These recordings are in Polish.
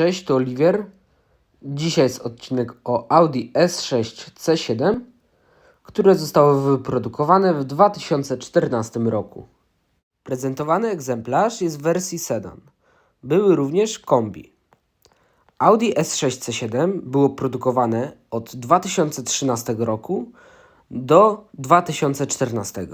Cześć, to Oliwier. Dzisiaj jest odcinek o Audi S6 C7, które zostało wyprodukowane w 2014 roku. Prezentowany egzemplarz jest w wersji sedan. Były również kombi. Audi S6 C7 było produkowane od 2013 roku do 2014.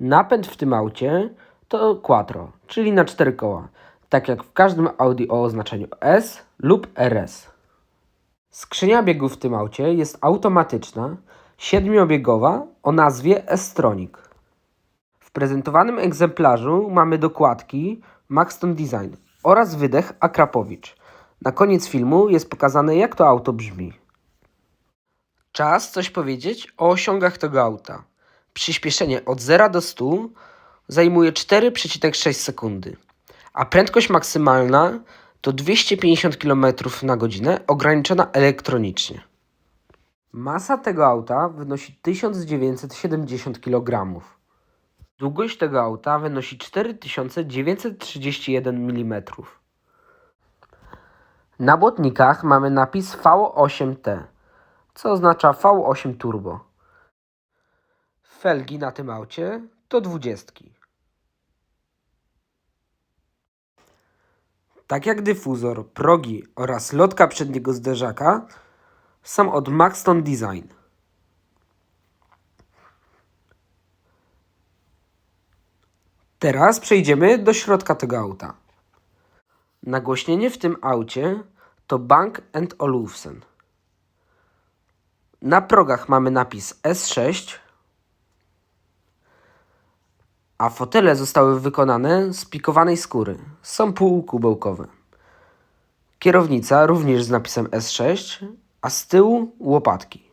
Napęd w tym aucie to quattro, czyli na cztery koła, tak jak w każdym Audi o oznaczeniu S lub RS. Skrzynia biegów w tym aucie jest automatyczna, siedmiobiegowa o nazwie S-Tronic. W prezentowanym egzemplarzu mamy dokładki Maxton Design oraz wydech Akrapowicz. Na koniec filmu jest pokazane jak to auto brzmi. Czas coś powiedzieć o osiągach tego auta. Przyspieszenie od 0 do 100 zajmuje 4,6 sekundy, a prędkość maksymalna to 250 km na godzinę ograniczona elektronicznie. Masa tego auta wynosi 1970 kg. Długość tego auta wynosi 4931 mm. Na błotnikach mamy napis V8T, co oznacza V8 Turbo. Felgi na tym aucie to dwudziestki. Tak jak dyfuzor, progi oraz lotka przedniego zderzaka są od Maxton Design. Teraz przejdziemy do środka tego auta. Nagłośnienie w tym aucie to Bank Olufsen. Na progach mamy napis S6, a fotele zostały wykonane z pikowanej skóry. Są półkubełkowe. Kierownica również z napisem S6, a z tyłu łopatki.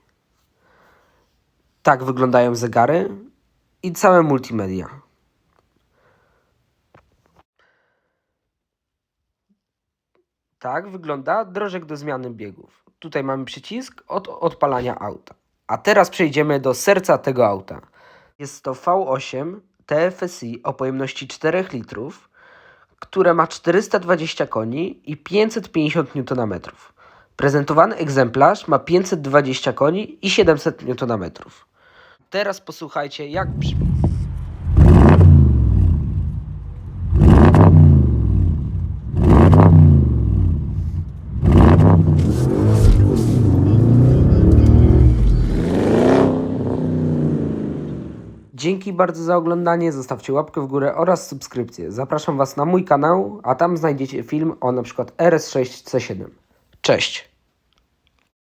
Tak wyglądają zegary i całe multimedia. Tak wygląda drożek do zmiany biegów. Tutaj mamy przycisk od odpalania auta. A teraz przejdziemy do serca tego auta. Jest to V8 TFSI o pojemności 4 litrów, które ma 420 koni i 550 Nm. Prezentowany egzemplarz ma 520 koni i 700 Nm. Teraz posłuchajcie jak brzmi. Dzięki bardzo za oglądanie, zostawcie łapkę w górę oraz subskrypcję. Zapraszam Was na mój kanał, a tam znajdziecie film o np. RS6 C7. Cześć!